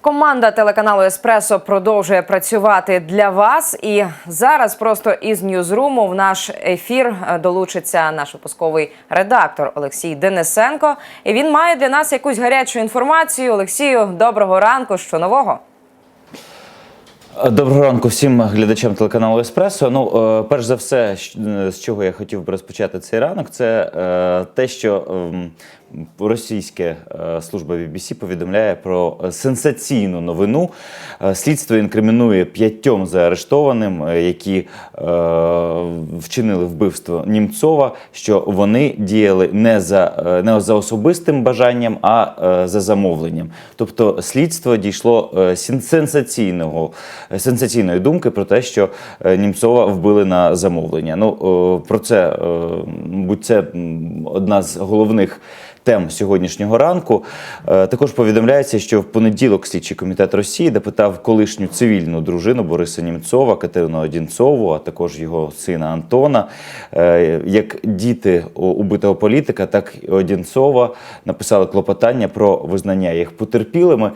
Команда телеканалу Еспресо продовжує працювати для вас. І зараз просто із Ньюзруму в наш ефір е, долучиться наш випусковий редактор Олексій Денисенко. І він має для нас якусь гарячу інформацію. Олексію, доброго ранку. Що нового? Доброго ранку всім глядачам телеканалу Еспресо. Ну, е, перш за все, з чого я хотів би розпочати цей ранок, це е, те, що ем, російська е, служба BBC повідомляє про сенсаційну новину. Е, Слідство інкримінує п'ятьом заарештованим, е, які е, вчинили вбивство Німцова, що вони діяли не за, е, не за особистим бажанням, а е, за замовленням. Тобто слідство дійшло е, сенсаційного, е, сенсаційної думки про те, що е, Німцова вбили на замовлення. Ну е, про це, е, мабуть, це одна з головних. Тем сьогоднішнього ранку Е, також повідомляється, що в понеділок слідчий комітет Росії допитав колишню цивільну дружину Бориса Німцова, Катерину Одінцову, а також його сина Антона. Е, Як діти убитого політика, так і Одінцова написали клопотання про визнання їх потерпілими.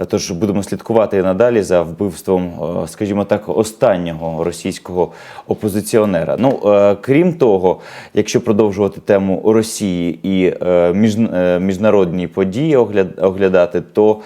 Е, Тож будемо слідкувати і надалі за вбивством, е, скажімо так, останнього російського опозиціонера. Ну е, крім того, якщо продовжувати тему Росії і е, між, е, міжнародні події огляд- оглядати, то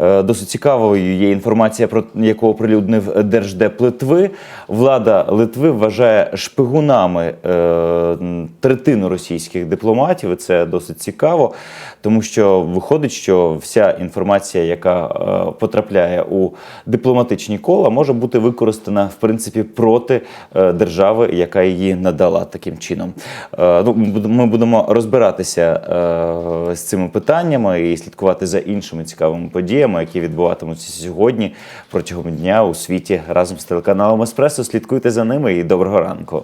е, досить цікавою є інформація про яку оприлюднив Держдеп Литви. Влада Литви вважає шпигунами е, третину російських дипломатів. І це досить цікаво, тому що виходить, що вся інформація, яка е, потрапляє у дипломатичні кола, може бути використана в принципі проти е, держави, яка її надала таким чином. Е, ну, ми будемо- розбиратися е, з цими питаннями і слідкувати за іншими цікавими подіями, які відбуватимуться сьогодні протягом дня у світі разом з телеканалом Еспресо. Слідкуйте за ними і доброго ранку.